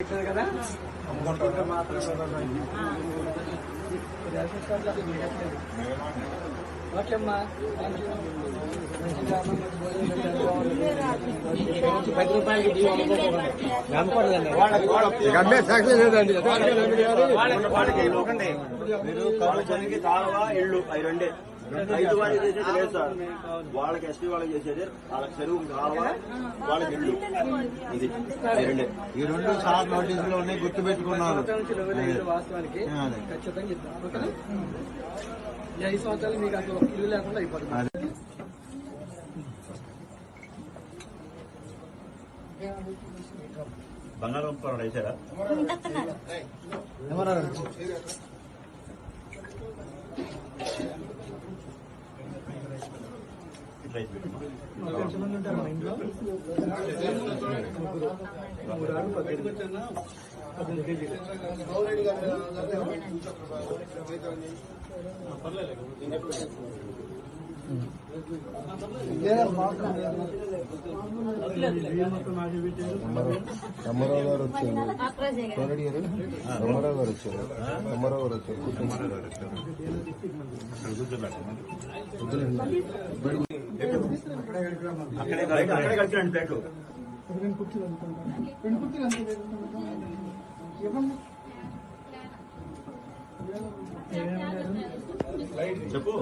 కదా ఇంకా మాత్రం రేషన్ కార్డులు అసలు మిగట్లేదు ఓకే అమ్మా పది రూపాయలకి. నమ్మకూడదండి. మీరు కౌన్సిలింగ్ కాలువ ఇళ్ళు అవి రెండే ఐదు వారికి చేసేది లేదు సార్. వాళ్ళకి ఎస్టీ వాళ్ళకి చేసేది వాళ్ళకి చెరువు కాలువ వాళ్ళకి ఇళ్ళు ఇది. రెండే. ఈ రెండు సార్ నోటీసులు ఉన్నాయి గుర్తు పెట్టుకున్నారు వాస్తవానికి. ఖచ్చితంగా ఐదు సంవత్సరాలు మీకు అసలు ఇల్లు లేకుండా అయిపోతుంది. బంగారం పొరడు వేసారా రామారావు గారు వచ్చారు. సోనడి గారు రామారావు గారు వచ్చారు. రామారావు గారు వచ్చారు కూర్చొని అక్కడే కలిపి- అక్కడే కలిసినండి ప్లేట్లు రెండు కుర్చీలు అనుకుంటాను రెండు కుర్చీలు అంతే ఇవ్వండి చెప్పు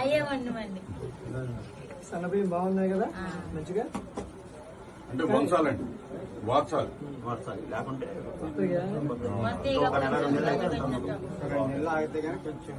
అయ్యే వండమండి సన్నబియ్యం బాగున్నాయి కదా. మంచిగా? అంటే వంచాలండి వార్చాలి మార్చాలి లేకుంటే ఒక నెల రెండు నెలలు ఆగితే కానీ కొంచెం